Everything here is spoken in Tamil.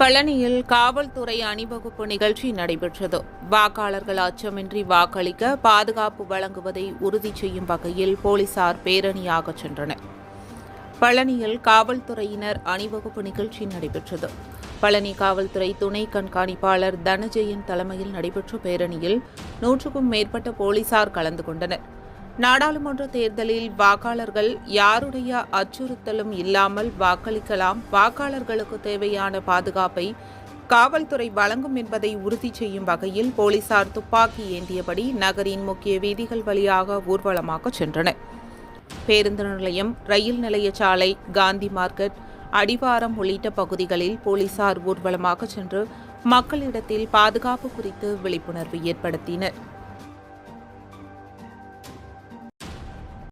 பழனியில் காவல்துறை அணிவகுப்பு நிகழ்ச்சி நடைபெற்றது. வாக்காளர்கள் அச்சமின்றி வாக்களிக்க பாதுகாப்பு வழங்குவதை உறுதி செய்யும் வகையில் போலீசார் பேரணியாக சென்றனர். பழனியில் காவல்துறையினர் அணிவகுப்பு நிகழ்ச்சி நடைபெற்றது. பழனி காவல்துறை துணை கண்காணிப்பாளர் தனஜெயன் தலைமையில் நடைபெற்ற பேரணியில் நூற்றுக்கும் மேற்பட்ட போலீசார் கலந்து கொண்டனர். நாடாளுமன்ற தேர்தலில் வாக்காளர்கள் யாருடைய அச்சுறுத்தலும் இல்லாமல் வாக்களிக்கலாம். வாக்காளர்களுக்கு தேவையான பாதுகாப்பை காவல்துறை வழங்கும் என்பதை உறுதி செய்யும் வகையில் போலீசார் துப்பாக்கி ஏந்தியபடி நகரின் முக்கிய வீதிகள் வழியாக ஊர்வலமாக சென்றனர். பேருந்து நிலையம் ரயில் நிலைய சாலை காந்தி மார்க்கெட் அடிவாரம் உள்ளிட்ட பகுதிகளில் போலீசார் ஊர்வலமாக சென்று மக்களிடத்தில் பாதுகாப்பு குறித்து விழிப்புணர்வு ஏற்படுத்தினர்.